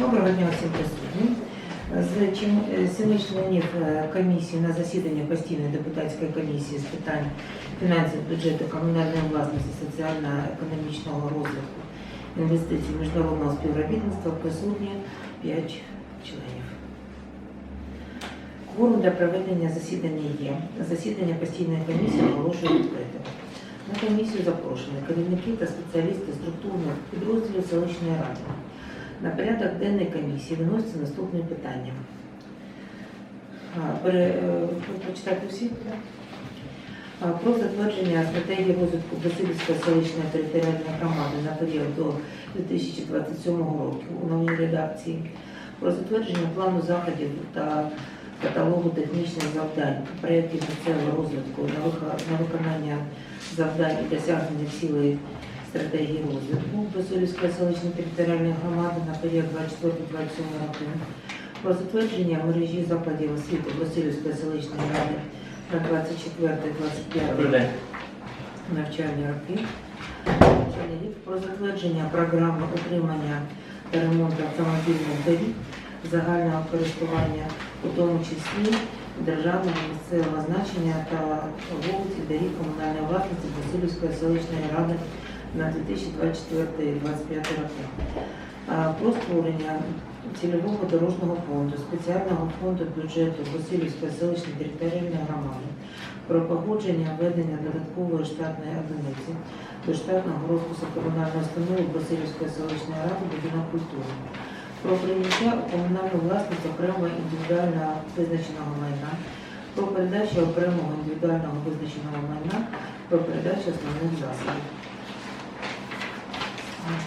Доброго дня всім присутнім. З чим- е, семи членів е, комісії на засіданні постійної депутатської комісії з питань фінансів, бюджету, комунальної власності, соціально-економічного розвитку, інвестицій, міжнародного співробітництва присутні 5 членів. Кворум для проведення засідання є. Засідання постійної комісії оголошую відкритим. На комісію запрошені керівники та спеціалісти структурних підрозділів селищної ради. На порядок денний комісії виноситься наступне питання. Пере- е, всі? Про затвердження стратегії розвитку Васильівської селищної територіальної громади на період до 2027 року у новій редакції. Про затвердження плану заходів та каталогу технічних завдань проєктів місцевого розвитку на на виконання завдань і досягнення цілей стратегії розвитку Васильівської селищної територіальної громади на період 24-27 роки. Про затвердження мережі закладів освіти Васильівської селищної ради на 24-25 навчальні роки. Про затвердження програми утримання та ремонту автомобільних доріг загального користування, у тому числі державного місцевого значення та вулиць і доріг комунальної власності Васильівської селищної ради на 2024-2025 роки. Про створення цільового дорожнього фонду, спеціального фонду бюджету Васильівської селищної територіальної громади про погодження введення додаткової штатної одиниці до штатного розпису комунальної установи Васильівської селищної ради будинок культури, про прийняття у комунальну власність окремого індивідуально визначеного майна, про передачу окремого індивідуального визначеного майна, про передачу основних засобів.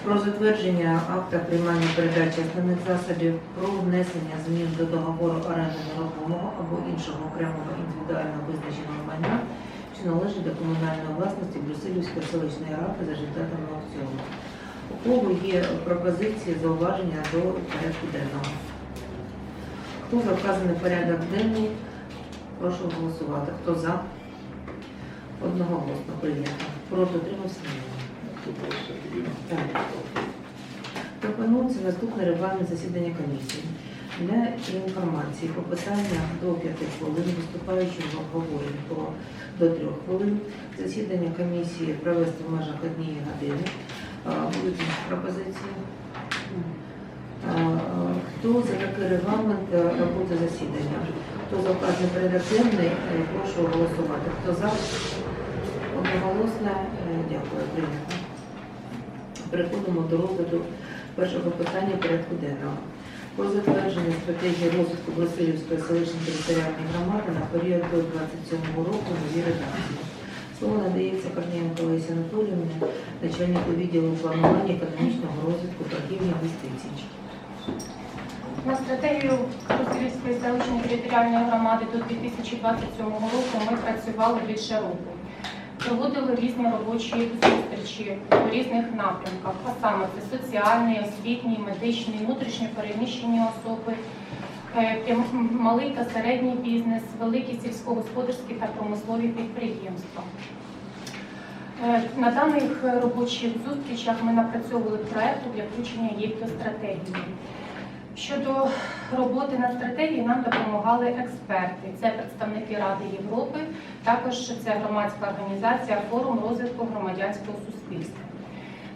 Про затвердження акта приймання передачі основних засобів про внесення змін до договору оренди нерухомого або іншого окремого індивідуально визначеного майна, що належить до комунальної власності Брюсселівської селищної ради за результатами аукціону. У кого є пропозиції, зауваження до порядку денного? Хто за вказаний порядок денний? Прошу голосувати. Хто за? Одноголосно прийнято. Проти утримався? Пропонується наступне регламент засідання комісії. Для інформації по питаннях до 5 хвилин, виступаючим в обговоренні до 3 хвилин. Засідання комісії провести в межах однієї години. Будуть пропозиції. Хто за такий регламент е, роботи засідання? Хто за вказаний порядок е, прошу голосувати. Хто за? Одноголосно, Е, дякую, прийнято. Переходимо до розгляду першого питання порядку денного. Про затвердження стратегії розвитку Васильівської селищної територіальної громади на період до 27 року нові редакції. Слово надається Корнієнко Олесі Анатоліївні, начальнику відділу планування економічного розвитку торгівлі інвестицій. На стратегію Красилівської селищної територіальної громади до 2027 року ми працювали більше року. Проводили різні робочі зустрічі у різних напрямках, а саме це соціальний, освітній, медичний, внутрішньо переміщені особи, е, малий та середній бізнес, великі сільськогосподарські та промислові підприємства. Е, На даних робочих зустрічах ми напрацьовували проект для включення їх до стратегії. Щодо роботи над стратегією нам допомагали експерти. Це представники Ради Європи, також це громадська організація Форум розвитку громадянського суспільства.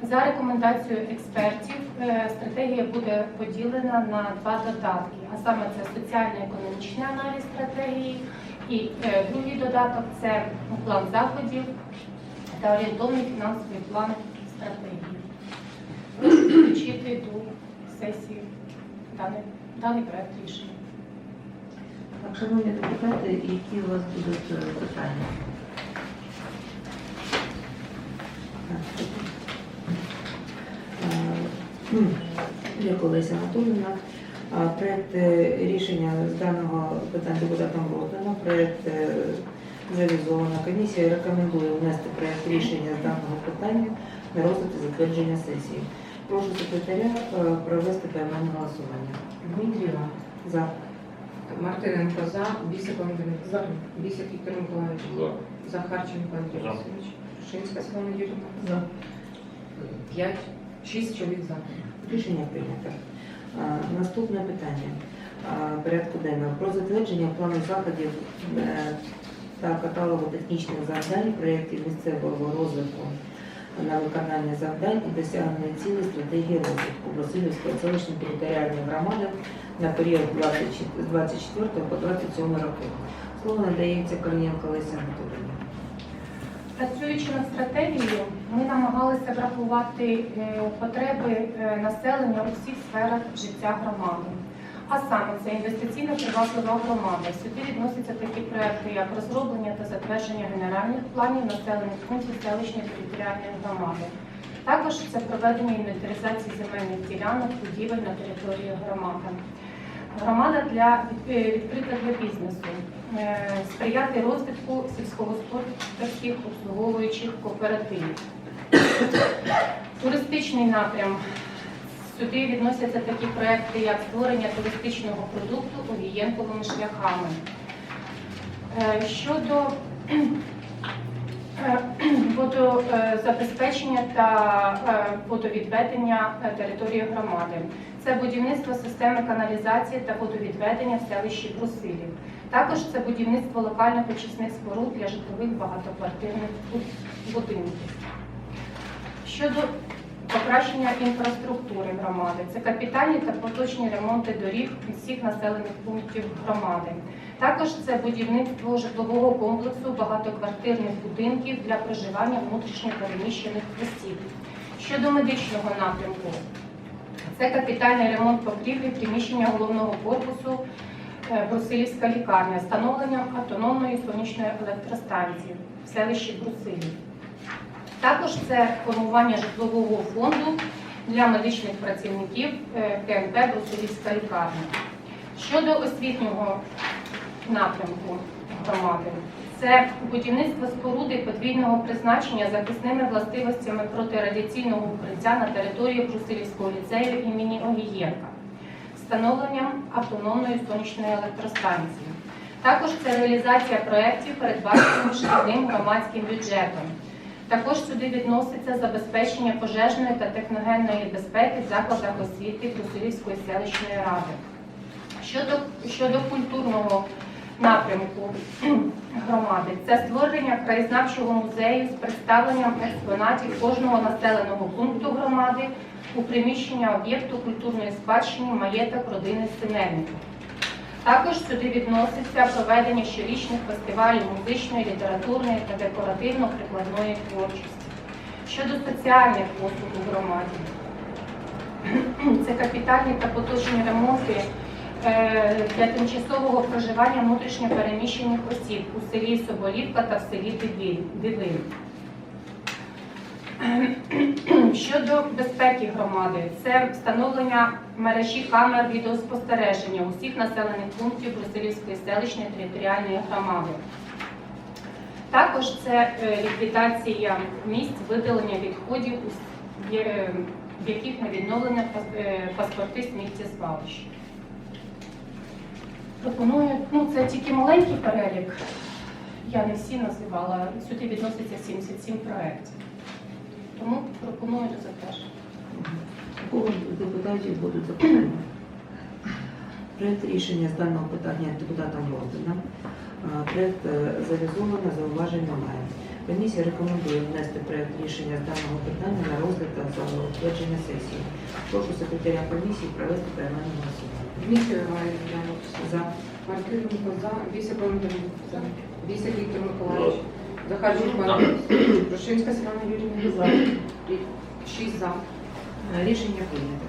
За рекомендацією експертів, е, стратегія буде поділена на два додатки, а саме це соціально-економічний аналіз стратегії, і е, другий додаток це план заходів та орієнтовний фінансовий план стратегії. Прошу включити до сесії даний, даний проект рішення. Так, шановні депутати, які у вас будуть е, питання? Е, Олеся Анатоліївна. А, Проект е, рішення з даного питання депутатам роздано. Проект е. Комісія рекомендує внести проект рішення з даного питання на розгляд і затвердження сесії. Прошу секретаря е, провести поіменне голосування. Дмитрієва. За. Мартиненко за. Бісик Андрій. За. Бісик Віктор Миколаївич. За. Захарченко Андрій За. Васильович. Шинська Світлана Юрівна. За. П'ять. Шість чоловік за. Рішення прийнято. А, Наступне питання а, порядку денного про затвердження плану заходів е, та каталогу технічних завдань проєктів місцевого розвитку на виконання завдань і досягнення цілей стратегії розвитку Васильівської селищної територіальної громади на період з 24 по 27 роки. Слово надається Корнієнко Лесі Анатолійовні. Працюючи над стратегією, ми намагалися врахувати е, потреби е, населення у всіх сферах життя громади. А саме це інвестиційна приваблива громада. Сюди відносяться такі проекти, як розроблення та затвердження генеральних планів населених пунктів селищної територіальної громади. Також це проведення інвентаризації земельних ділянок, будівель на території громади. Громада для е, відкрита для бізнесу, Е, сприяти розвитку сільськогосподарських обслуговуючих кооперативів. Туристичний напрям. Сюди відносяться такі проекти, як створення туристичного продукту овієнковими шляхами. Е, Щодо е, водозабезпечення та е, водовідведення території громади. Це будівництво системи каналізації та водовідведення в селищі Брусилів. Також це будівництво локальних очисних споруд для житлових багатоквартирних будинків. Щодо покращення інфраструктури громади, це капітальні та поточні ремонти доріг всіх населених пунктів громади. Також це будівництво житлового комплексу багатоквартирних будинків для проживання внутрішньо переміщених осіб. Щодо медичного напрямку, це капітальний ремонт покрівлі приміщення головного корпусу е, Брусилівська лікарня, встановленням автономної сонячної електростанції в селищі Брусилів. Також це формування житлового фонду для медичних працівників е, КМП Брусилівська лікарня. Щодо освітнього напрямку громади, це будівництво споруди подвійного призначення захисними властивостями протирадіаційного укриття на території Брусилівського ліцею імені Огієнка, встановленням автономної сонячної електростанції. Також це реалізація проєктів, передбачених шкільним громадським бюджетом. Також сюди відноситься забезпечення пожежної та техногенної безпеки в закладах освіти Брусилівської селищної ради. Щодо, щодо культурного напрямку громади, це створення краєзнавчого музею з представленням експонатів кожного населеного пункту громади у приміщення об'єкту культурної спадщини маєток родини Синельників. Також сюди відноситься проведення щорічних фестивалів музичної, літературної та декоративно-прикладної творчості. Щодо соціальних послуг у громаді, це капітальні та поточні ремонти е, для тимчасового проживання внутрішньопереміщених осіб у селі Соболівка та в селі Дивиль. Щодо безпеки громади, це встановлення мережі камер відеоспостереження усіх населених пунктів Брусилівської селищної територіальної громади. Також це е, ліквідація місць видалення відходів, є- в яких не відновлено е, паспорти сміттєзвалищ. Пропоную, ну це тільки маленький перелік, я не всі називала, сюди відноситься 77 проєктів. Тому пропоную до затвердження. У кого з депутатів будуть запитання? Проект рішення з даного питання депутатам роздано. А, Проект е, завізовано, зауважень немає. Комісія рекомендує внести проект рішення з даного питання на розгляд та затвердження сесії. Прошу секретаря комісії провести поіменне голосування. Дмитрий Іванович, За. Мартиненко за, Бісик Володимир за, Бісик Віктор Миколаївич, Захарченко Андрій, Рушинська Світлана Юрійовна, шість за. Е, Рішення прийнято.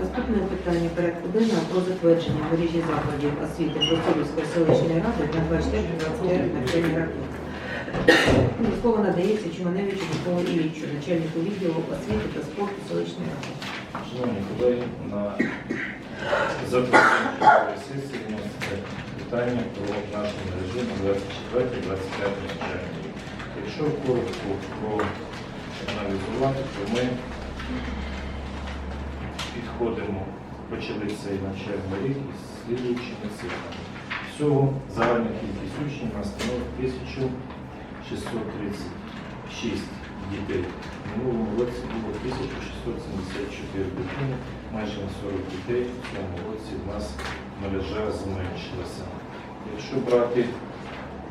Наступне питання порядку денного про затвердження мережі закладів освіти Брусилівської селищної ради на 24-25 навчальні роки. Слово надається Чуманевичу Миколі Іллічу, начальнику відділу освіти та спорту селищної ради. Шановні колеги, на запрошення сесії питання про нашому режиму 24-25 навчальний. Якщо коротко проаналізувати, то ми підходимо, почали цей навчальний рік із слідуючими цифрами. Всього загальна кількість учнів нас становить 1636 дітей. Минулому році було 1674 дитини, майже на 40 дітей. В цьому році в нас мережа зменшилася. Якщо брати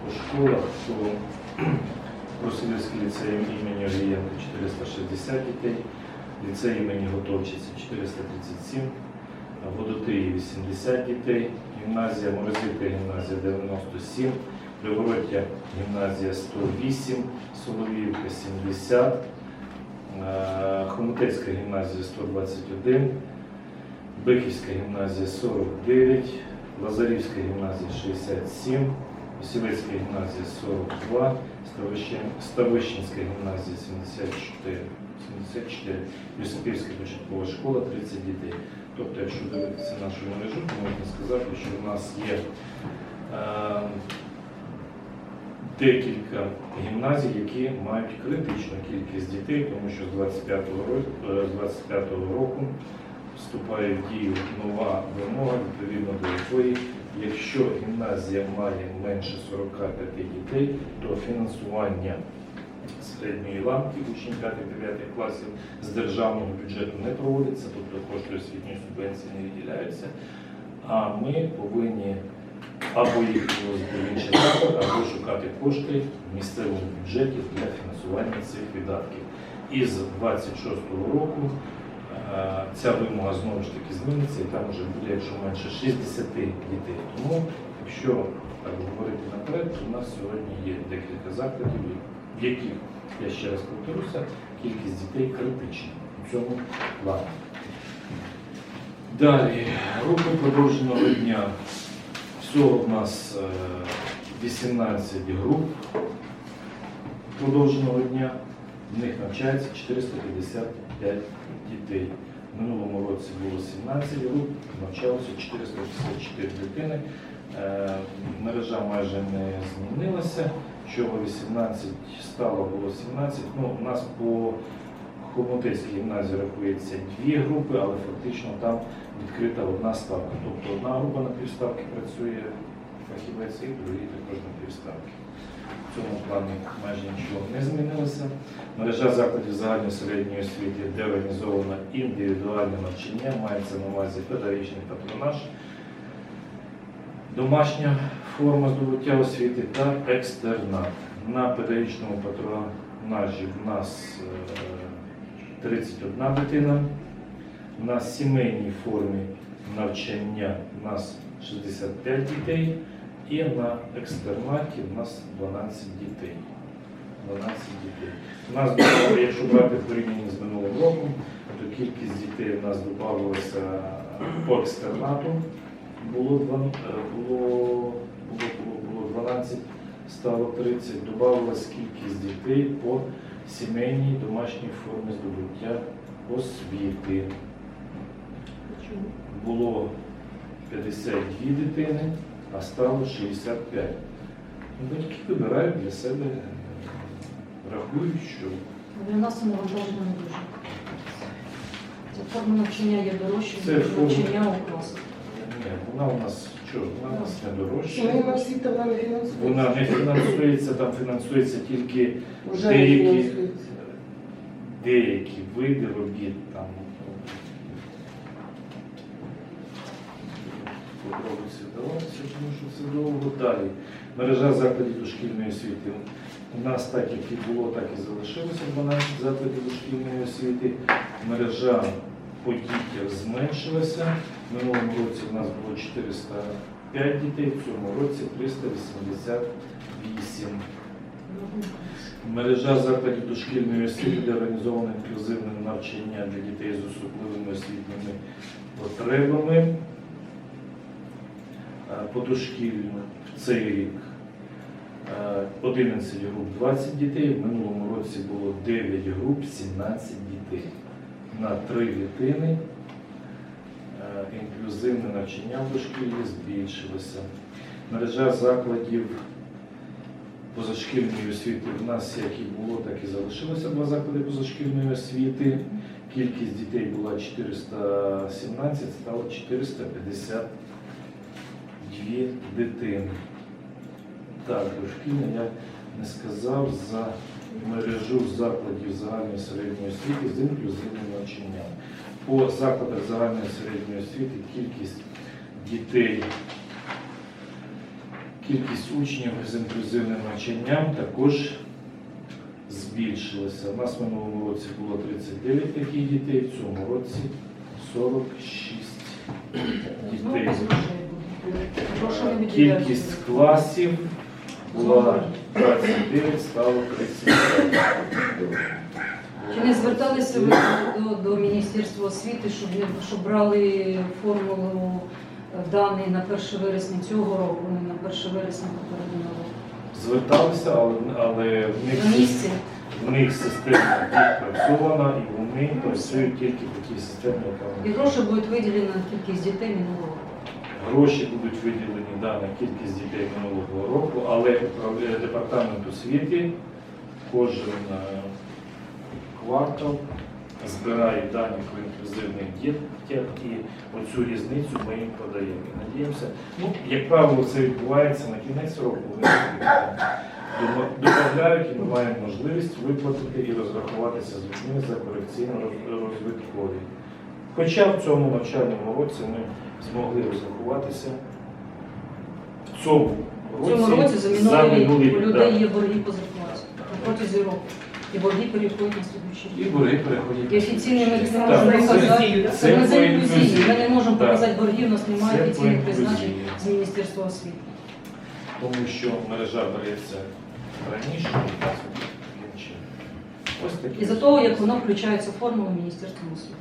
по школах, то Просилівський ліцей імені Олієнка 460 дітей, ліцей імені Готовчиці 437, Водотиї 80 дітей, гімназія Морозівка гімназія 97, Привороття гімназія 108, Соловіївка 70, е, Хомутецька гімназія 121, Бихівська гімназія 49, Лазарівська гімназія 67, Осівецька гімназія 42, Ставищен- Ставищенська гімназія 74, 74, Юсипівська початкова школа 30 дітей. Тобто, якщо дивитися нашу мережу, то можна сказати, що в нас є е, декілька гімназій, які мають критичну кількість дітей, тому що з 25-го року, е, з 25-го року вступає в дію нова вимога, відповідно до якої, якщо гімназія має менше 45 дітей, то фінансування середньої ланки учнів 5-9 класів з державного бюджету не проводиться, тобто кошти освітньої субвенції не виділяються. А ми повинні або їх заклад, або шукати кошти в місцевому бюджеті для фінансування цих видатків. І з 26-го року ця вимога знову ж таки зміниться, і там вже буде, якщо менше 60 дітей. Тому, якщо так говорити наперед, то у нас сьогодні є декілька закладів, в яких, я ще раз повторюся, кількість дітей критична у цьому плані. Далі, групи продовженого дня. Всього в нас е, 18 груп продовженого дня. В них навчається 455 дітей. В минулому році було 17 груп, навчалося 464 дитини. Е, Мережа майже не змінилася. Чого 18 стало, було 17. Ну, у нас по Хомутецькій гімназії рахується дві групи, але фактично там відкрита одна ставка. Тобто одна група на півставки працює фахівець і другий також на півставки. Цьому плані майже нічого не змінилося. Мережа закладів загальної середньої освіти, де організовано індивідуальне навчання, мається на увазі педагогічний патронаж, домашня форма здобуття освіти та екстернат. На педагогічному патронажі в нас е, 31 дитина. На сімейній формі навчання в нас 65 дітей і на екстернаті в нас 12 дітей. 12 дітей. У нас було, якщо брати в порівнянні з минулим роком, то кількість дітей у нас додавалося по екстернату. Було, е, було, було, було, було 12, стало 30. Додавалась кількість дітей по сімейній домашній формі здобуття освіти було 52 дитини, а стало 65. Ну, Батьки вибирають для себе, рахують, що Для нас воно не дуже. Ця форма навчання є дорожча, ніж навчання у класах. ні, вона у нас що, вона у нас не дорожча. Освіта вона не фінансується. Вона не фінансується, там фінансується тільки не деякі, фінансується. деякі види робіт там. Тому що це довго далі. Мережа закладів дошкільної освіти. У нас так, як і було, так і залишилося 12 закладів дошкільної освіти. Мережа по дітях зменшилася. В минулому році у нас було 405 дітей, в цьому році 388. Мережа закладів дошкільної освіти, де організовано інклюзивне навчання для дітей з особливими освітніми потребами. Е, По дошкіллю в цей рік е, 11 груп 20 дітей, в минулому році було 9 груп 17 дітей. На 3 дитини е, інклюзивне навчання в дошкіллі збільшилося. Мережа закладів позашкільної освіти в нас як і було, так і залишилося два заклади позашкільної освіти. Кількість дітей була 417, стало 452 дитини. Так, дошкільне я не сказав за мережу закладів загальної середньої освіти з інклюзивним навчанням. По закладах загальної середньої освіти кількість дітей, кількість учнів з інклюзивним навчанням також збільшилася. У нас в минулому році було 39 таких дітей, в цьому році 46 дітей. Кількість класів була 29, стало 35. Чи не зверталися ви до, до Міністерства освіти, щоб, щоб брали формулу е, дані на 1 вересня цього року, не на 1 вересня попереднього року? Зверталися, але, але в них, місці? в них система відпрацьована і вони працюють тільки по тій системі, яка І гроші будуть виділені на кількість дітей минулого року. Гроші будуть виділені да, на кількість дітей минулого року, але департамент освіти кожен е, квартал збирає дані про інклюзивних дітей і оцю різницю ми їм подаємо. Надіємося, ну, як правило, це відбувається на кінець року. Додають і ми маємо можливість виплатити і розрахуватися з людьми за корекційно-розвиткові. Хоча в цьому навчальному році ми змогли розрахуватися в цьому В цьому році за минулий рік у людей є борги по зарплаті протязі року. І борги переходять на слідуючий І рік. борги переходять. І офіційно ми не Так, можемо це- показати. це не за по інклюзії. Ми не можемо Так. показати борги, у нас Це немає по офіційних призначень інклюзії. з Міністерства освіти. Тому що мережа береться раніше і нас таким. Ось такі. І за того, як воно включається в формулу Міністерства освіти.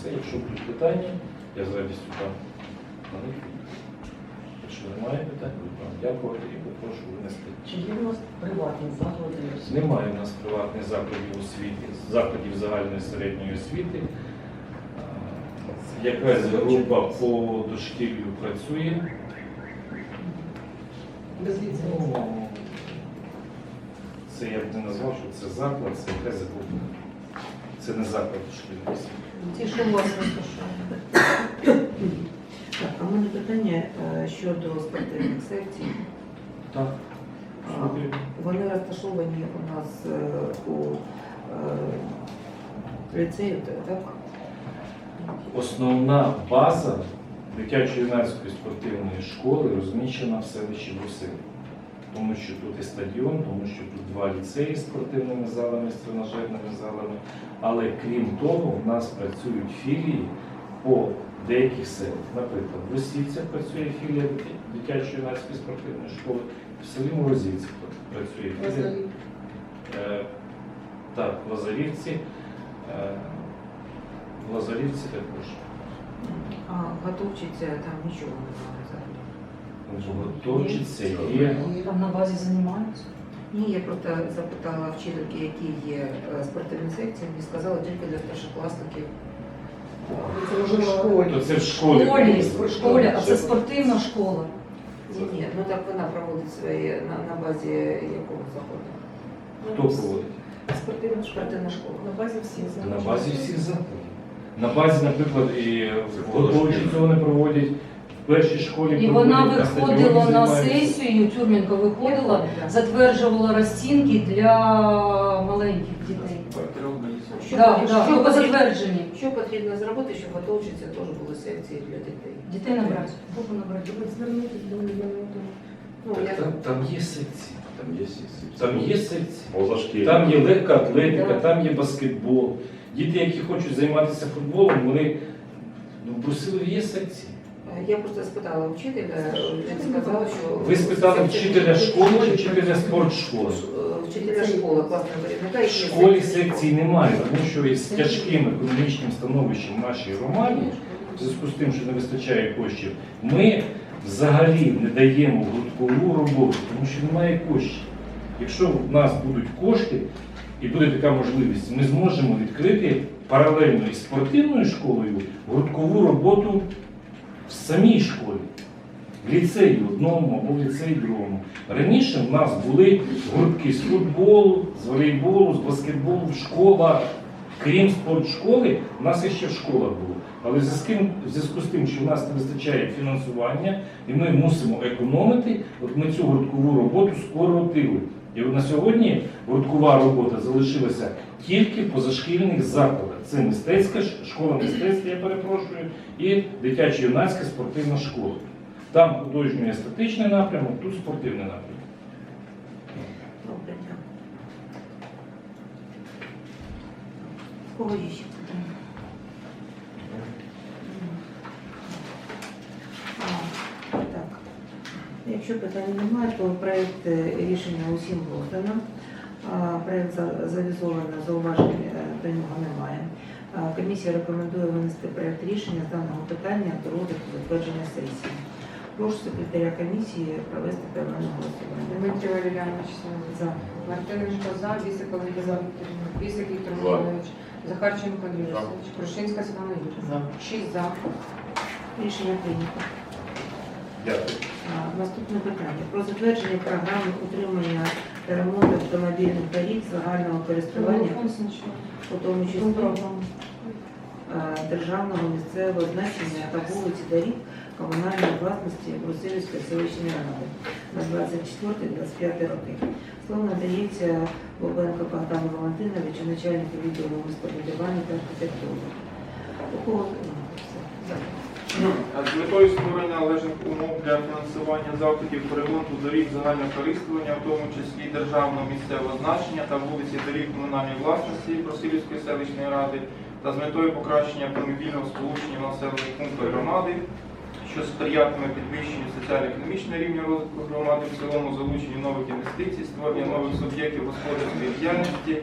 Все. Якщо будуть питання, я з радістю там на них. Якщо немає питань, буду вам дякувати і попрошу винести. Чи є у нас приватні заклади? Немає у нас приватних закладів освіти, закладів загальної середньої освіти. Якась група по дошкіллю працює. Без ліцензії. Ну, Це я б не назвав, що це заклад, це якась група. Це не заклад дошкільної освіти. Ті, що у вас розташовані. Так, а в мене питання е, щодо спортивних секцій. Так. А, Вони розташовані у нас е, у е, ліцею, так? Основна база дитячо-юнацької спортивної школи розміщена в селищі Брусилів. Тому що тут і стадіон, тому що тут два ліцеї з спортивними залами, з тренажерними залами. Але крім того, в нас працюють філії по деяких селах. Наприклад, в Російцях працює філія дитячо-юнацької спортивної школи, в селі Морозівці працює філія. Е, Так, в Лазарівці. Е, В Лазарівці також. А готовчиться там нічого немає. Готовчиться є. Там на базі займаються. Ні, я просто запитала вчительки, які є е, спортивні секції, мені сказали тільки для старшокласників. Це може в школі. То це в школі. школі, в школі, а це спортивна школа. Ні, ні, ну так вона проводить свої на, на базі якого заходу? Хто проводить? Спортивна школа. Спортивна школа. На базі всіх На базі всіх закладів. На базі, наприклад, і в Готовчі цього не проводять, першій школі І вона виходила на сесію, Тюрменко виходила, затверджувала розцінки для маленьких дітей. Що, Так, що, потрібно, затверджені. що потрібно зробити, щоб готовчиться теж були секції для дітей? Дітей набрати, групу набрати. Звернутися до Міністерства. Ну, я Там, там є секції. Там є секції. Там є секції. Позашкільні. Там є легка атлетика, Да. там є баскетбол. Діти, які хочуть займатися футболом, вони ну, в Брусилові є секції. Я просто спитала вчителя, він сказав, що Ви спитали вчителя школи чи вчителя спортшколи? Е, Вчителя школи, класного керівника, В школі секцій немає, тому що із тяжким економічним становищем в нашій громаді, в зв'язку з тим, що не вистачає коштів, ми взагалі не даємо гурткову роботу, тому що немає коштів. Якщо в нас будуть кошти і буде така можливість, ми зможемо відкрити паралельно із спортивною школою гурткову роботу в самій школі. В ліцеї одному або в ліцеї другому. Раніше в нас були гуртки з футболу, з волейболу, з баскетболу в школах. Крім спортшколи, у нас ще школа була. Але в зв'язку з тим, що в нас не вистачає фінансування, і ми мусимо економити, от ми цю гурткову роботу скоротили. І от на сьогодні гурткова робота залишилася тільки в позашкільних закладах. Це мистецька школа мистецтва, я перепрошую, і дитячо-юнацька спортивна школа. Там художньо естетичний напрямок, тут спортивний напрямок. Добре, дякую. В Кого є ще питання? А, Так. Якщо питань немає, то проєкт е, рішення усім роздано. Проєкт за- завізовано, зауважень е, до нього немає. Комісія рекомендує винести проєкт рішення з даного питання до розгляду затвердження сесії. Прошу секретаря комісії провести певне голосування. Дмитрий Валерьянович За. Мартиненко за, Олександр Вікторовна, Бісик Віктор За. Миколаївич, Захарченко Андрій Васильович, Крушинська Світлана Юрійовна. Шість за. Рішення прийнято. Дякую. Наступне питання про затвердження програми утримання та ремонту автомобільних доріг загального користування, у тому числі державного місцевого значення та вулиці доріг комунальної власності Брусилівської селищної ради на 24-25 роки. Слово надається Бобенко Богдану Валентиновичу, начальнику відділу містобудування та архітектури. У кого? Ну, все, дякую. З метою створення належних умов для фінансування заходів по ремонту доріг загального користування, в тому числі державного місцевого значення та вулиці доріг комунальної власності Просилівської селищної ради, та з метою покращення автомобільного сполучення населених пунктах громади, що сприятиме підвищенню соціально-економічного рівня розвитку громади, в цілому залученню нових інвестицій, створення нових суб'єктів господарської діяльності,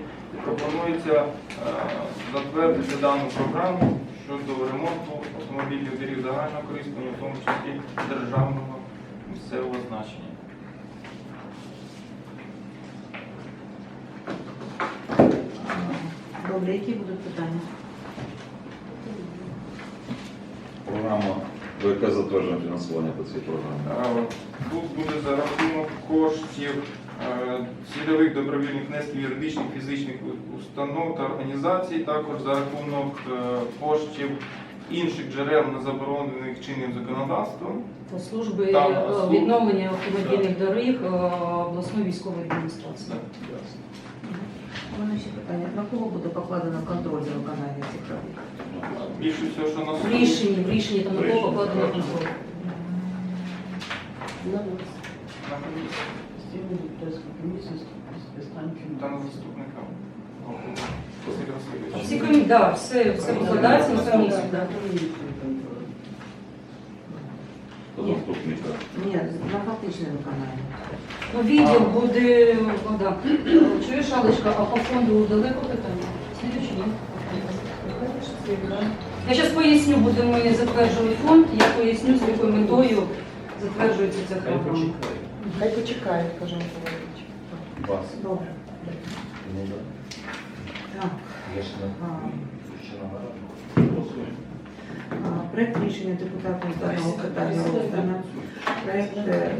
пропонується е, затвердити дану програму щодо ремонту автомобільних доріг загального користування, в тому числі державного місцевого значення. Добре, які будуть питання? Програма ВК затвердження фінансування по цій програмі. Тут буде за рахунок коштів е, цільових добровільних внесків юридичних фізичних установ та організацій, також за рахунок е, коштів інших джерел, не заборонених чинним законодавством. Служби Там, е, відновлення автомобільних доріг обласної військової адміністрації. У мене ще питання. На кого буде покладено контроль за виконанням цих робіт? Більше всього, що на В суді. рішенні, в рішенні там на кого покладено контроль. на комісії та на заступника. Василя Васильовича. Всі комі... да, все, все покладається на комісію. Да. Заступника. Ні, на фактичне виконання. Ну, відділ буде, Богдан, чуєш, Алечка, а по фонду далеко питання? Слідуючи, ні? Я зараз поясню, будемо затверджувати фонд, я поясню, з якою метою затверджується ця програма. Хай почекає, каже Миколаївич. Вас. Добре. Ну, да. Так. Я ж не А. ще. Голосуємо. А, Проект рішення депутатів з даного питання роздано. Проект е.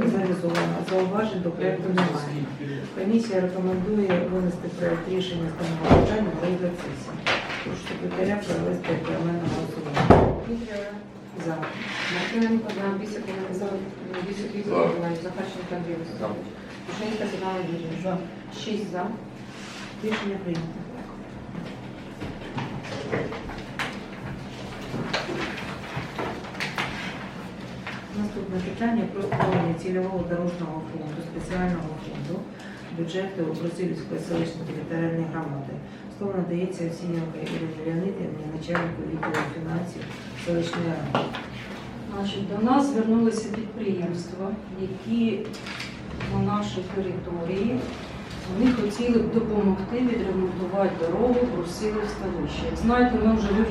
Зауважень до проекту немає. Комісія рекомендує винести проект рішення з даного питання на розгляд сесії. Прошу секретаря провести поіменне голосування. За. Мартиненко за, Бісик Вікторовна, Бісик Віктор Миколаївич, Захарченко Андрій Васильович, Крушинська Світлана Юрійовна. Шість за. Рішення прийнято. Наступне питання про створення цільового дорожнього фонду, спеціального фонду бюджету Брусилівської селищної територіальної громади. Слово надається Овсієнко Ірині Леонидівні, начальнику відділу фінансів селищної ради. Значить, до нас звернулися підприємства, які на нашій території вони хотіли б допомогти відремонтувати дорогу Брусилів ставище. Як знаєте, ми вже вивчили